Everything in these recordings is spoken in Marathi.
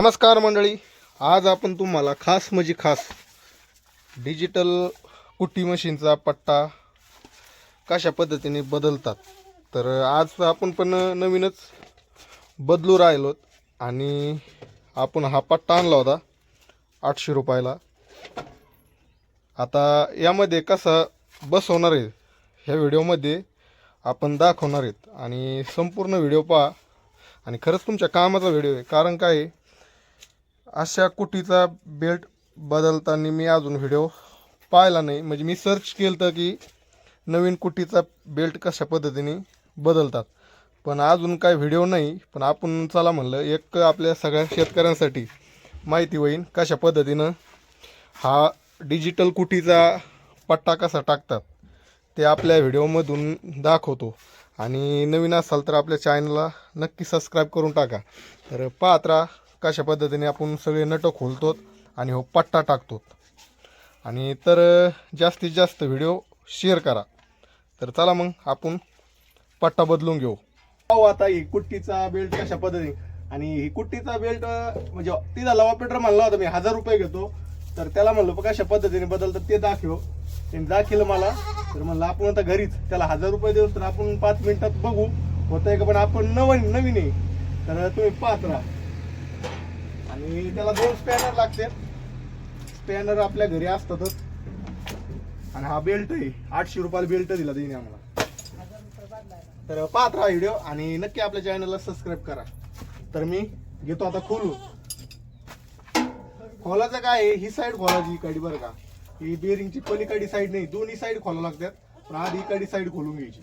नमस्कार मंडळी. आज आपण तुम्हाला खास म्हणजे खास डिजिटल कुट्टी मशीनचा पट्टा कशा पद्धतीने बदलतात. तर आज आपण पण नवीनच बदलू राहिलो आणि आपण हा पट्टा आणला होता आठशे रुपयाला. आता यामध्ये कसा बसवणार आहे ह्या व्हिडिओमध्ये आपण दाखवणार आहेत. आणि संपूर्ण व्हिडिओ पहा. आणि खरंच तुमच्या कामाचा व्हिडिओ आहे. कारण काय आहे, अशा कुटीचा बेल्ट बदलताना मी अजून व्हिडिओ पाहिला नाही. म्हणजे मी सर्च केलं तर की नवीन कुटीचा बेल्ट कशा पद्धतीने बदलतात. पण अजून काय व्हिडिओ नाही. पण आपण चला म्हणलं एक आपल्या सगळ्या शेतकऱ्यांसाठी माहिती होईल कशा पद्धतीनं हा डिजिटल कुटीचा पट्टा कसा टाकतात ते आपल्या व्हिडिओमधून दाखवतो. आणि नवीन असाल तर आपल्या चॅनलला नक्की सबस्क्राईब करून टाका. तर पाहत राहा. कशा पद्धतीने आपण सगळे नट खोलतो आणि हो पट्टा टाकतो आणि तर जास्तीत जास्त व्हिडिओ शेअर करा. तर चला मग आपण पट्टा बदलून घेऊ. पाहू आता ही कुट्टीचा बेल्ट कशा पद्धतीने. आणि ही कुट्टीचा बेल्ट म्हणजे तिचा लवापेटर म्हणला होता मी हजार रुपये घेतो. तर त्याला म्हणलो कशा पद्धतीने बदलतात ते दाखव. त्यांनी दाखवलं मला. तर म्हणलं आपण आता घरीच त्याला हजार रुपये देऊ तर आपण पाच मिनिटात बघू. होतंय का पण आपण नवीन नवीन आहे. तर तुम्ही पाहत राहा. आणि त्याला दोन स्पॅनर लागतात स्पॅनर आपल्या घरी असतातच. आणि हा बेल्ट आहे. आठशे रुपयाला बेल्ट दिला तिने आम्हाला. तर पाहत राहा व्हिडिओ आणि नक्की आपल्या चॅनलला सबस्क्राईब करा. तर मी घेतो आता खोलू खोलाचं काय आहे? ही साईड खोलाची इकडे बरं का. ही बेरिंगची पलीकडी साईड नाही दोन्ही साईड खोला लागतात. पण आधी इकडची साईड खोलून घ्यायची.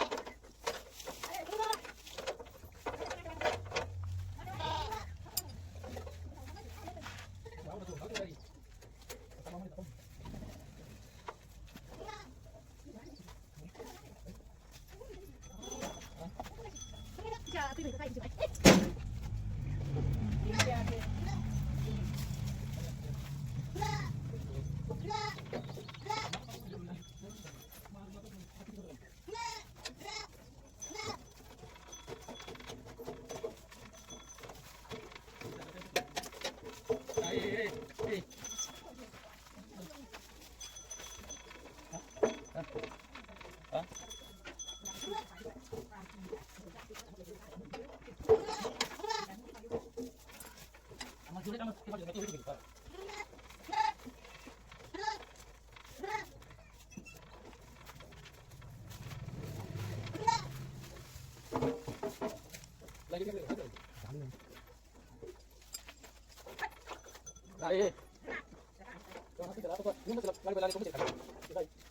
어? 아마 둘이 잘못 해가지고 내가 이렇게 될까? 나 예. 저 하나 더 나가서 이거 좀 빨리 빨리 좀 해주세요.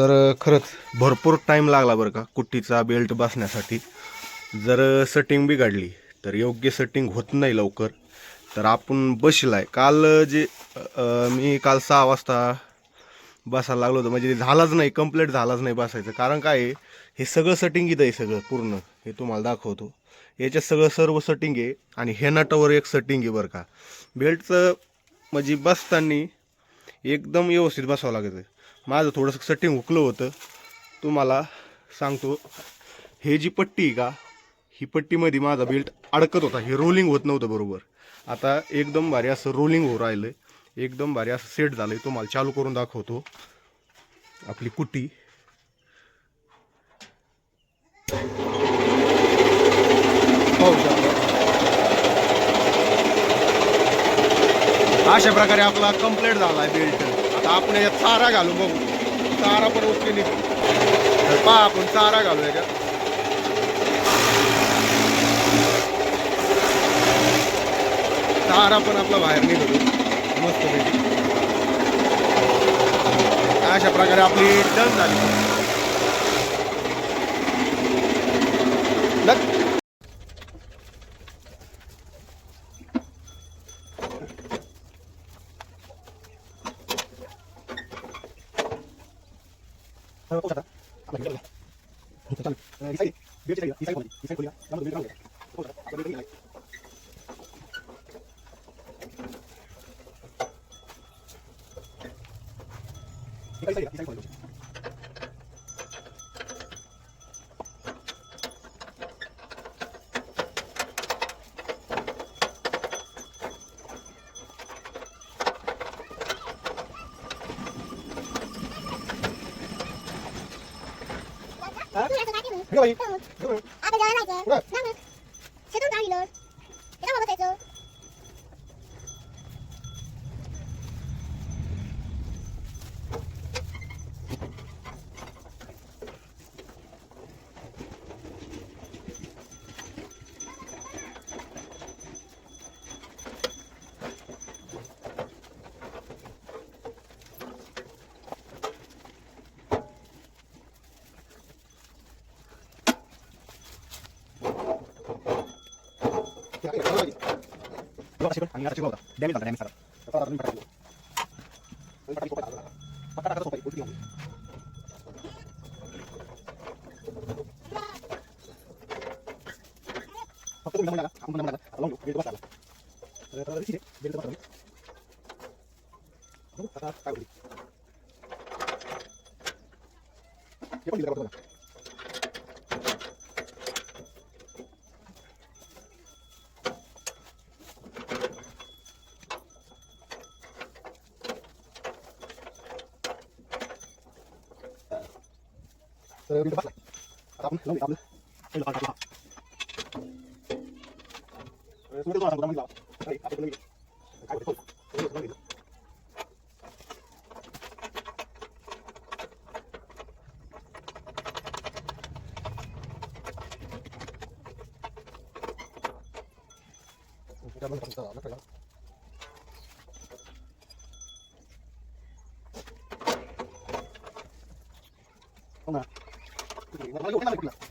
तर खरंच भरपूर टाईम लागला बरं का कुट्टीचा बेल्ट बसण्यासाठी. जर सेटिंग बिघडली तर योग्य सेटिंग होत नाही लवकर. तर आपण बसलाय. काल जे मी काल सहा वाजता बसायला लागलो होतो. म्हणजे झालाच नाही कंप्लीट झालाच नाही बसायचं. कारण काय आहे, हे सगळं सेटिंग इथं आहे सगळं पूर्ण. हे तुम्हाला दाखवतो. याच्यात सगळं सर्व सेटिंग आहे आणि हे नटावर एक सेटिंग आहे बरं का. बेल्टचं म्हणजे बसताना एकदम व्यवस्थित बसावं लागतं. माझं थोडंसं सेटिंग हुकलं होतं. तुम्हाला सांगतो हे जी पट्टी आहे का ही पट्टीमध्ये माझा बेल्ट अडकत होता. हे रोलिंग होत नव्हतं बरोबर. आता एकदम भारी असं रोलिंग होऊ राहिलं एकदम भारी असं सेट झालं आहे तुम्हाला चालू करून दाखवतो. आपली कुट्टी. पाहू शकता. अशा प्रकारे आपला कंप्लीट झाला आहे बेल्ट आपण यात चारा घालू बघू. चारा पण ओके निघतो. पहा आपण चारा घालू याच्यात. चारा पण आपला बाहेर निघतो. मस्त पैकी. अशा प्रकारे आपली डन झाली. नक्की शिकून आणि आता शिकवला डॅमेज झाला डॅमेज झाला तर आता तुम्ही पटाकी तुम्ही पटाकी सोपा झाला पटा टाका सोपा उलटी होऊन फक्त तुम्ही नंबर टाका आपण नंबर टाका आता लावून घेऊ बेल्ट बसायला तर आता रिसिट आहे बेल्ट बसा बघू आता काय होईल हे पण दिलं बघा तर बेल्ट बसला आता आपण लावून घेऊ आपलं पहिलं पार्ट आपला हा सुरू तुम्हाला सांगतो लावा काय आपण नवीन काय होतं हो ना. मला घेऊन आलं कुठलं? येऊ तिथं जाऊन. आता नाही, नाही. आपल्याला समोर आले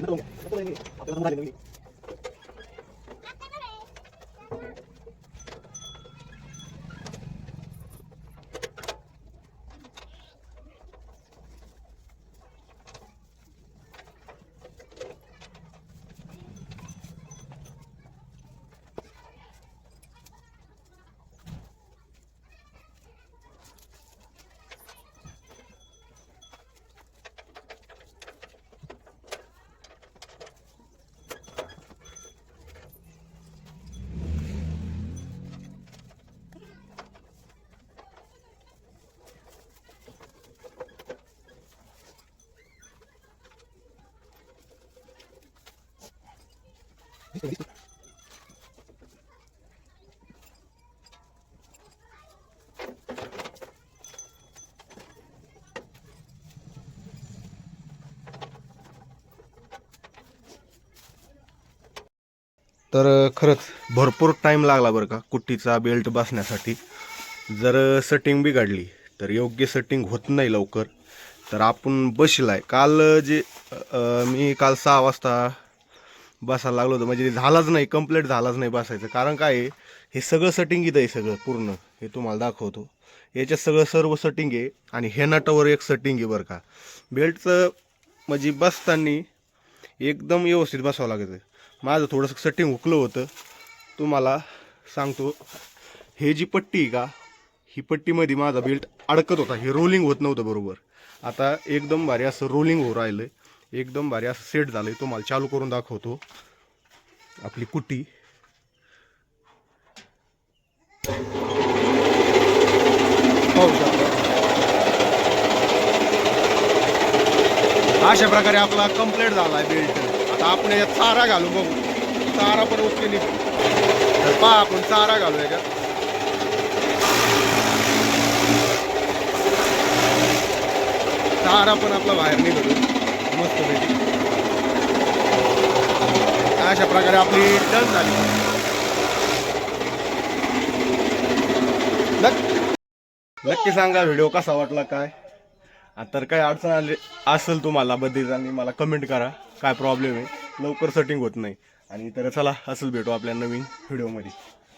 नवीन. तर खरंच भरपूर टाईम लागला बरं का कुट्टीचा बेल्ट बसण्यासाठी. जर सेटिंग बिघडली तर योग्य सेटिंग होत नाही लवकर. तर आपण बसलाय. काल जे मी काल सहा वाजता बसायला लागलो होतो. म्हणजे झालाच नाही कंप्लीट झालाच नाही बसायचं. कारण काय आहे, हे सगळं सेटिंग इथं आहे सगळं पूर्ण. हे तुम्हाला दाखवतो. याच्यात सगळं सर्व सेटिंग आहे आणि हे नटावर एक सेटिंग आहे बरं का. बेल्टचं म्हणजे बसताना एकदम व्यवस्थित बसावं लागतं. माझं थोडंसं सेटिंग हुकलं होतं. तुम्हाला सांगतो हे जी पट्टी आहे का ही पट्टीमध्ये माझा बेल्ट अडकत होता. हे रोलिंग होत नव्हतं बरोबर. आता एकदम भारी असं रोलिंग होऊ राहिलं एकदम भारी असं सेट झालं आहे तुम्हाला चालू करून दाखवतो. आपली कुट्टी. अशा प्रकारे आपला कंप्लीट झाला आहे बेल्ट आता आपण यात चारा घालू बघू. चारा पण ओके निघतो तर पहा आपण चारा घालू याच्यात चारा पण आपला बाहेर निघतो मस्त पैकी. अशा प्रकारे आपली टर्न झाली. नक्की सांगा व्हिडिओ कसा वाटला काय? तर काय अडचण आली असेल तुम्हाला बद्दल मला कमेंट करा. काय प्रॉब्लेम आहे? लवकर सेटिंग होत नाही. आणि तर चला असंच भेटू आपल्या नवीन व्हिडिओमध्ये